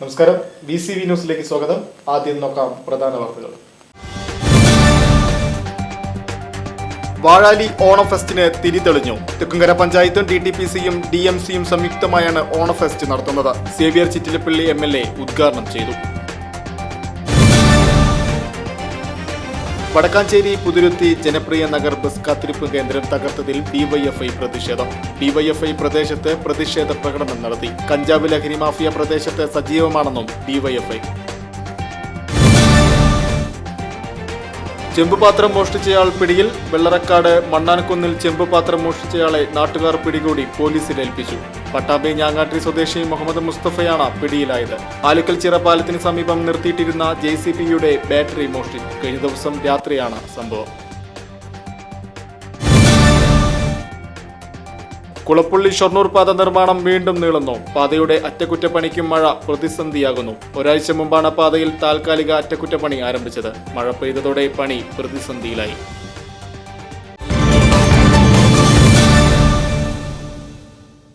നമസ്കാരം. B C V ന്യൂസിലേക്ക് സ്വാഗതം. ആദ്യം നോക്കാം പ്രധാന വാർത്തകൾ. വാഴാലി ഓണം ഫെസ്റ്റിന് തിരിതെളിഞ്ഞു. തെക്കുംകര പഞ്ചായത്തും ടി ടി പി സിയും ഡി എം സിയും സംയുക്തമായാണ് ഓണം ഫെസ്റ്റ് നടത്തുന്നത്. Xavier Chittilappally M L A ഉദ്ഘാടനം ചെയ്തു. വടക്കാഞ്ചേരി പുതുരുത്തി ജനപ്രിയ നഗർ ബസ് കാത്തിരിപ്പ് കേന്ദ്രം തകർത്തതിൽ ഡിവൈഎഫ്ഐ പ്രതിഷേധം. ഡിവൈഎഫ്ഐ പ്രദേശത്ത് പ്രതിഷേധ പ്രകടനം നടത്തി. കഞ്ചാവ് ലഹരി മാഫിയ പ്രദേശത്ത് സജീവമാണെന്നും ഡിവൈഎഫ്ഐ ചെമ്പുപാത്രം മോഷ്ടിച്ചയാൾ പിടിയിൽ വെള്ളറക്കാട് മണ്ണാനക്കുന്നിൽ ചെമ്പുപാത്രം മോഷ്ടിച്ചയാളെ നാട്ടുകാർ പിടികൂടി പോലീസിൽ ഏൽപ്പിച്ചു. പട്ടാമ്പി ഞാങ്ങാട്ടി സ്വദേശി മുഹമ്മദ് മുസ്തഫയാണ് പിടിയിലായത്. ആലുക്കൽ ചിറ പാലത്തിന് സമീപം നിർത്തിയിട്ടിരുന്ന ജെ ബാറ്ററി മോഷ്ടി കഴിഞ്ഞ ദിവസം രാത്രിയാണ് സംഭവം. കുളപ്പുള്ളി ഷൊർണൂർ പാത നിർമ്മാണം വീണ്ടും നീളുന്നു. പാതയുടെ അറ്റകുറ്റപ്പണിക്കും മഴ പ്രതിസന്ധിയാകുന്നു. ഒരാഴ്ച മുമ്പാണ് പാതയിൽ താൽക്കാലിക അറ്റകുറ്റപ്പണി ആരംഭിച്ചത്. മഴ പെയ്തതോടെ പണി പ്രതിസന്ധിയിലായി.